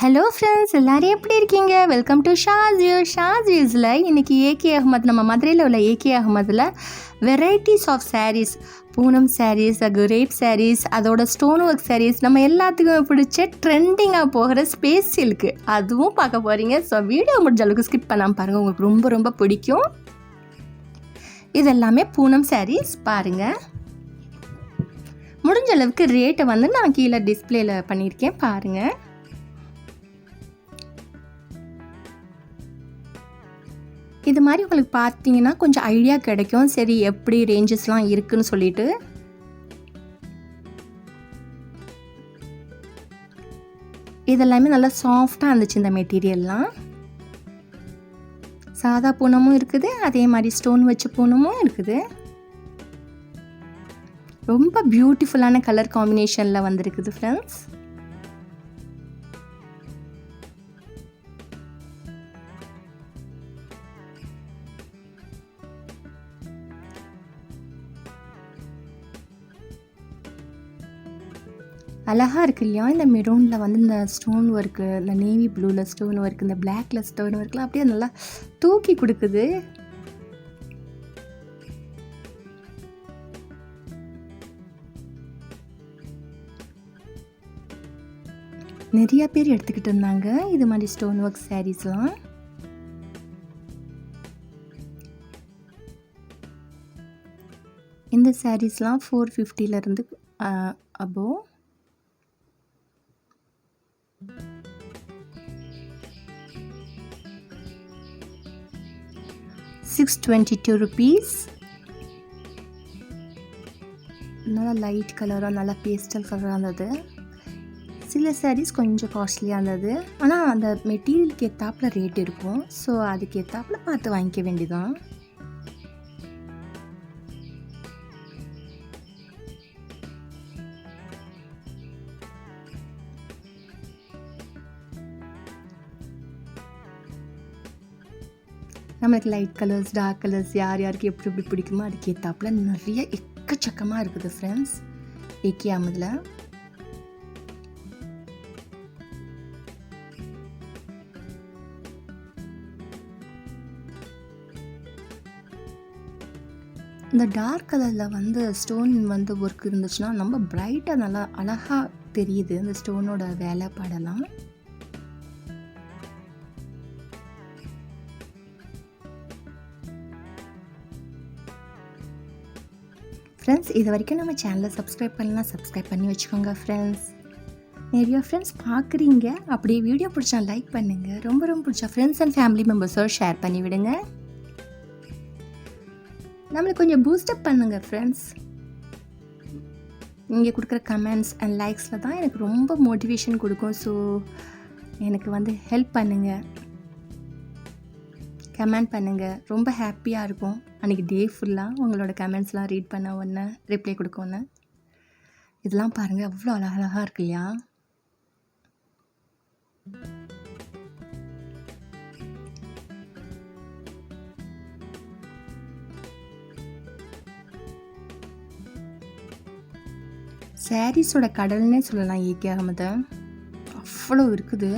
Hello friends எல்லோரும் எப்படி இருக்கீங்க? வெல்கம் டு ஷாஸ் யூ ஷாஸ் இன்றைக்கி ஏகே அகமது நம்ம மதுரையில் உள்ள AK அகமதில் varieties of saris Poonam saris crepe saris அதோட ஸ்டோன் ஒர்க் சாரீஸ் நம்ம எல்லாத்துக்கும் பிடிச்ச ட்ரெண்டிங்காக போகிற ஸ்பேஸ் சில்க்கு அதுவும் பார்க்க போகிறீங்க ஸோ வீடியோ முடிஞ்ச அளவுக்கு ஸ்கிப் பண்ணாமல் பாருங்கள் உங்களுக்கு ரொம்ப ரொம்ப பிடிக்கும். இதெல்லாமே பூனம் சாரீஸ் பாருங்கள் முடிஞ்ச அளவுக்கு ரேட்டை வந்து நான் கீழே டிஸ்பிளேயில் பண்ணியிருக்கேன். பாருங்கள் இது மாதிரி உங்களுக்கு பார்த்தீங்கன்னா கொஞ்சம் ஐடியா கிடைக்கும். சரி எப்படி ரேஞ்சஸ்லாம் இருக்குன்னு சொல்லிட்டு. இதெல்லாமே நல்லா சாஃப்டாக இருந்துச்சு இந்த மெட்டீரியல்லாம் சாதா பூனமும் இருக்குது அதே மாதிரி ஸ்டோன் வச்ச பூனமும் இருக்குது. ரொம்ப பியூட்டிஃபுல்லான கலர் காம்பினேஷனில் வந்திருக்குது ஃப்ரெண்ட்ஸ் அழகாக இருக்கு இல்லையா? இந்த மெரூனில் வந்து இந்த ஸ்டோன் ஒர்க்கு இந்த நேவி ப்ளூவில் ஸ்டோன் ஒர்க் இந்த பிளாக்ல ஸ்டோன் ஒர்க்லாம் அப்படியே நல்லா தூக்கி கொடுக்குது. நிறைய பேர் எடுத்துக்கிட்டு இருந்தாங்க இது மாதிரி ஸ்டோன் ஒர்க் சாரீஸ்லாம் இந்த சாரீஸ்லாம் four ஃபிஃப்டியிலேருந்து above six twenty two rupees நல்லா லைட் கலராக நல்லா பேஸ்டல் கலராக இருந்தது. சில சாரீஸ் கொஞ்சம் காஸ்ட்லியாக இருந்தது. ஆனால் அந்த மெட்டீரியலுக்கு ஏற்றாப்புல ரேட் இருக்கும். ஸோ அதுக்கு ஏற்றாப்புல பார்த்து வாங்கிக்க வேண்டியதான் நம்மளுக்கு லைட் கலர்ஸ் டார்க் கலர்ஸ் யார் யாருக்கு எப்படி எப்படி பிடிக்குமோ அதுக்கு ஏற்றாப்புல நிறைய எக்கச்சக்கமாக இருக்குது ஃப்ரெண்ட்ஸ் ஏகே அமதில். இந்த டார்க் கலரில் வந்து ஸ்டோன் வந்து ஒர்க் இருந்துச்சுன்னா ரொம்ப பிரைட்டாக நல்லா அழகாக தெரியுது. இந்த ஸ்டோனோட வேலைப்பாடெல்லாம் ஃப்ரெண்ட்ஸ் இது வரைக்கும் நம்ம சேனலை சப்ஸ்கிரைப் பண்ணலாம் சப்ஸ்கிரைப் பண்ணி வச்சுக்கோங்க ஃப்ரெண்ட்ஸ் நிறைய ஃப்ரெண்ட்ஸ் பார்க்குறீங்க அப்படியே வீடியோ பிடிச்சா லைக் பண்ணுங்கள் ரொம்ப ரொம்ப பிடிச்சா ஃப்ரெண்ட்ஸ் அண்ட் ஃபேமிலி மெம்பர்ஸோடு ஷேர் பண்ணி விடுங்க. நம்மளுக்கு கொஞ்சம் பூஸ்டப் பண்ணுங்கள் ஃப்ரெண்ட்ஸ் நீங்கள் கொடுக்குற கமெண்ட்ஸ் அண்ட் லைக்ஸில் தான் எனக்கு ரொம்ப மோட்டிவேஷன் கொடுக்கும். ஸோ எனக்கு வந்து ஹெல்ப் பண்ணுங்கள் கமெண்ட் பண்ணுங்கள் ரொம்ப ஹாப்பியாக இருக்கும். அன்றைக்கி டே ஃபுல்லாக உங்களோட கமெண்ட்ஸ்லாம் ரீட் பண்ண ஒன்று ரிப்ளை கொடுக்க ஒன்று இதெல்லாம் பாருங்கள் அவ்வளோ அழகழகாக இருக்கு இல்லையா? சாரீஸோட கடல்னே சொல்லலாம் ஏகே அகமது. அவ்வளோ இருக்குது.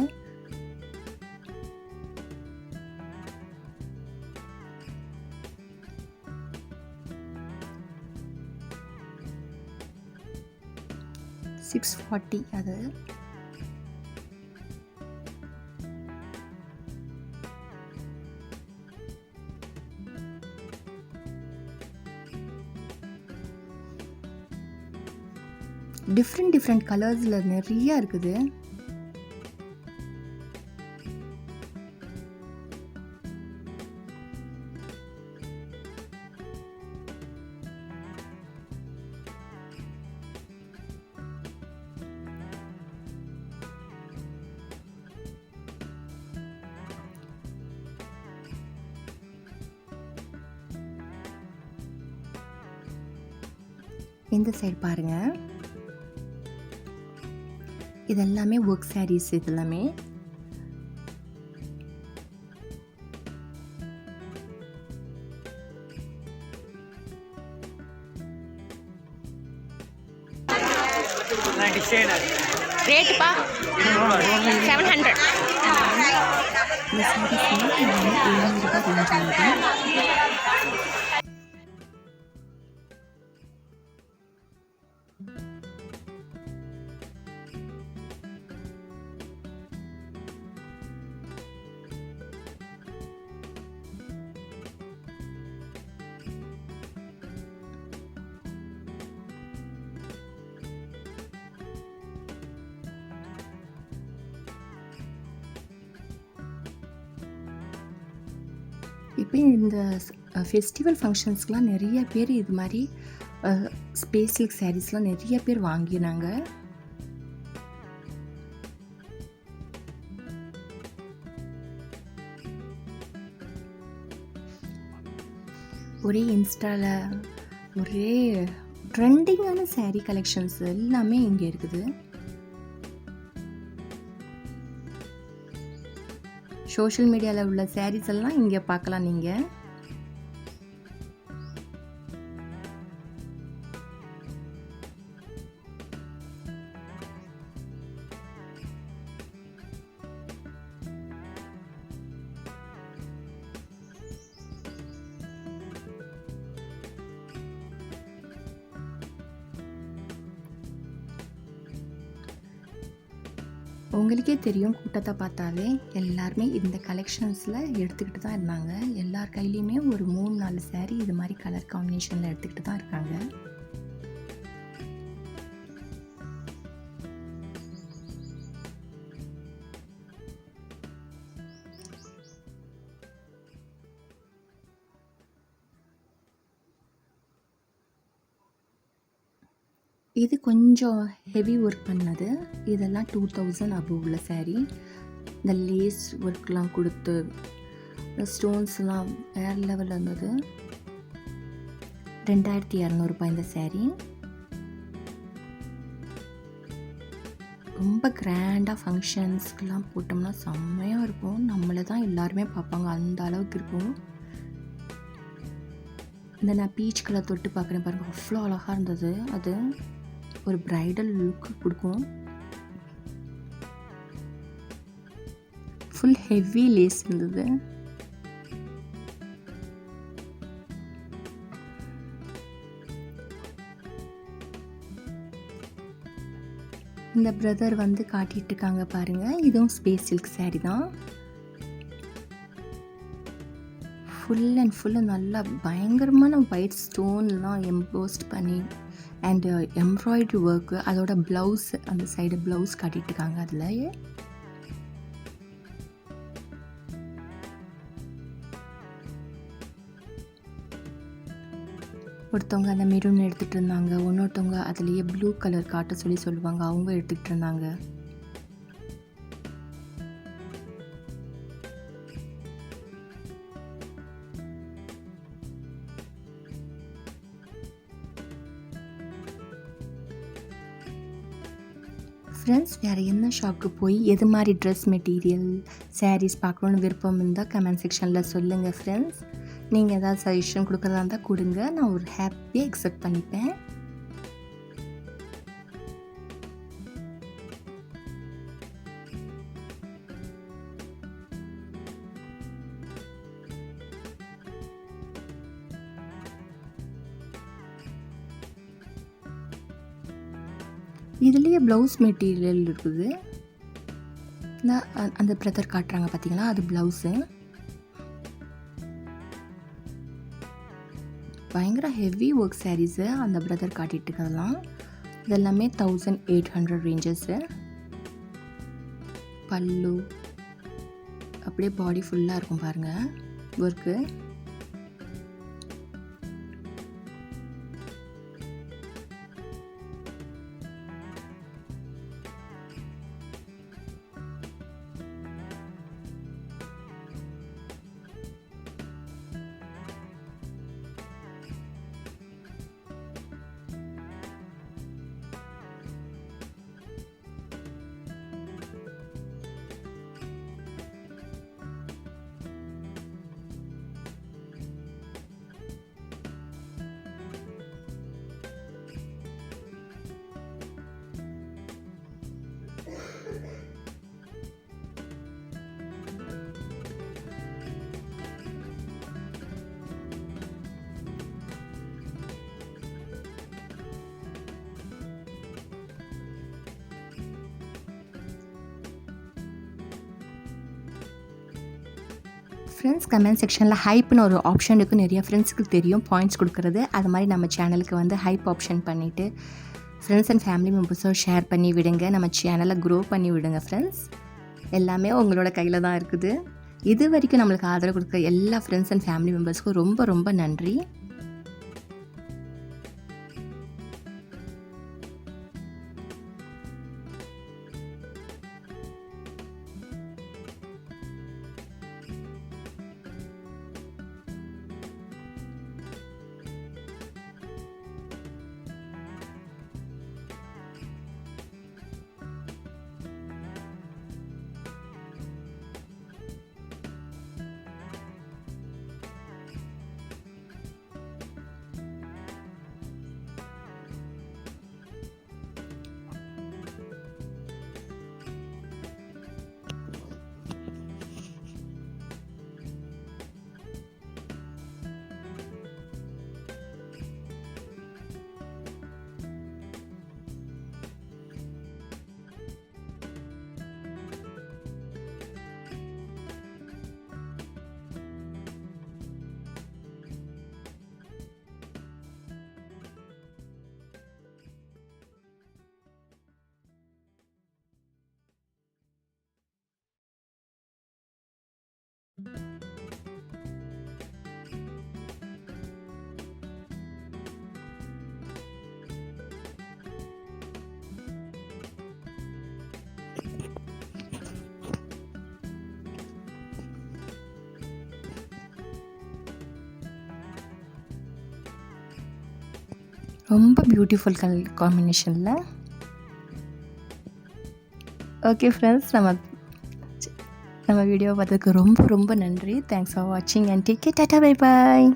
சிக்ஸ் ஃபார்ட்டி அது. டிஃப்ரெண்ட் டிஃப்ரெண்ட் கலர்ஸில் நிறையா இருக்குது. இந்த சைடு பாருங்கள் இது எல்லாமே ஒர்க் சாரீஸ் இது எல்லாமே டிசைனர் ரேட்டுப்பா செவன் ஹண்ட்ரட் இந்த ரேஞ்ச் ஆகுது இப்போ இந்த ஃபெஸ்டிவல் ஃபங்க்ஷன்ஸ்க்குலாம் நிறைய பேர் இது மாதிரி ஸ்பேஸ் சாரீஸ்லாம் நிறைய பேர் வாங்கினாங்க. ஒரே இன்ஸ்டாவில் ஒரே ட்ரெண்டிங்கான சாரீ கலெக்ஷன்ஸ் எல்லாமே இங்கே இருக்குது. சோஷியல் மீடியாவில் உள்ள சாரீஸ் எல்லாம் இங்கே பார்க்கலாம் நீங்கள் உங்களுக்கே தெரியும் கூட்டத்தை பார்த்தாவே எல்லாருமே இந்த கலெக்ஷன்ஸில் எடுத்துக்கிட்டு தான் இருந்தாங்க. எல்லார் கையிலையுமே ஒரு மூணு நாலு சேரீ இது மாதிரி கலர் காம்பினேஷனில் எடுத்துக்கிட்டு தான் இருக்காங்க. இது கொஞ்சம் ஹெவி ஒர்க் பண்ணது. இதெல்லாம் டூ தௌசண்ட் அபவ் உள்ள saree. இந்த லேஸ் ஒர்க்லாம் கொடுத்து இந்த ஸ்டோன்ஸ்லாம் வேறு லெவலில் இருந்தது ரெண்டாயிரத்தி இரநூறுபா இந்த சேரீ ரொம்ப கிராண்டாக ஃபங்க்ஷன்ஸ்க்கெலாம் போட்டோம்னா செம்மையாக இருக்கும். நம்மளை தான் எல்லாருமே பார்ப்பாங்க. அந்த அளவுக்கு இருக்கும். இந்த நான் பீச் கலர் தொட்டு பார்க்குறேன் பாருங்கள் அவ்வளோ அழகாக இருந்தது. அது ஒரு பிரைடல் லுக் கொடுக்கும். ஃபுல் ஹெவி லேஸ் இருந்தது. இந்த பிரதர் வந்து காட்டிட்டு இருக்காங்க பாருங்க. இதுவும் ஸ்பேஸ் சில்க் saree தான். ஃபுல் அண்ட் ஃபுல்லு நல்லா பயங்கரமான ஒயிட் ஸ்டோன்லாம் எம்போஸ்ட் பண்ணி அண்டு எம்ப்ராய்டரி ஒர்க்கு அதோட ப்ளவுஸ் அந்த சைடு ப்ளவுஸ் காட்டிட்டு இருக்காங்க அதில் ஒருத்தவங்க அந்த மெரூன் எடுத்துகிட்டு இருந்தாங்க இன்னொருத்தவங்க அதுலேயே ப்ளூ கலர் காட்ட சொல்லி சொல்லுவாங்க அவங்க எடுத்துக்கிட்டு இருந்தாங்க. ஃப்ரெண்ட்ஸ் வேறு என்ன ஷாப்புக்கு போய் எது மாதிரி ட்ரெஸ் மெட்டீரியல் சாரீஸ் பார்க்கணுன்னு விருப்பம் இருந்தால் கமெண்ட் செக்ஷனில் சொல்லுங்கள் ஃப்ரெண்ட்ஸ் நீங்கள் ஏதாவது சஜஷன் கொடுக்குறதா இருந்தால் கொடுங்க. நான் ஒரு ஹாப்பியாக எக்ஸெப்ட் பண்ணிப்பேன். இதுலேயே ப்ளவுஸ் மெட்டீரியல் இருக்குது. இந்த அந்த பிரதர் காட்டுறாங்க பார்த்தீங்களா அது ப்ளவுஸு பயங்கர ஹெவி ஒர்க் சாரீஸு அந்த பிரதர் காட்டிட்டு இருக்கிறதெல்லாம் இதெல்லாமே தௌசண்ட் எயிட் ஹண்ட்ரட் ரேஞ்சஸ்ஸு பல்லு. அப்படியே பாடி ஃபுல்லாக இருக்கும் பாருங்கள் ஒர்க்கு ஃப்ரெண்ட்ஸ் கமெண்ட் செக்ஷனில் ஹைப்னு ஒரு ஆப்ஷன் இருக்குது நிறைய ஃப்ரெண்ட்ஸுக்கு தெரியும் பாயிண்ட்ஸ் கொடுக்குறது. அது மாதிரி நம்ம சேனலுக்கு வந்து ஹைப் ஆப்ஷன் பண்ணிவிட்டு ஃப்ரெண்ட்ஸ் அண்ட் ஃபேமிலி மெம்பர்ஸும் ஷேர் பண்ணி விடுங்க. நம்ம சேனலை க்ரோ பண்ணி விடுங்க ஃப்ரெண்ட்ஸ் எல்லாமே உங்களோட கையில் தான் இருக்குது. இது வரைக்கும் நம்மளுக்கு ஆதரவு கொடுக்குற எல்லா ஃப்ரெண்ட்ஸ் அண்ட் ஃபேமிலி மெம்பர்ஸ்க்கும் ரொம்ப ரொம்ப நன்றி. ரொம்ப பியூட்டிஃபுல் கல் காம்பினேஷனில் ஓகே ஃப்ரெண்ட்ஸ் நம்ம நம்ம வீடியோ பார்த்ததுக்கு ரொம்ப ரொம்ப நன்றி. தேங்க்ஸ் ஃபார் வாட்சிங் அண்ட் டேக் டாட்டா பை பாய்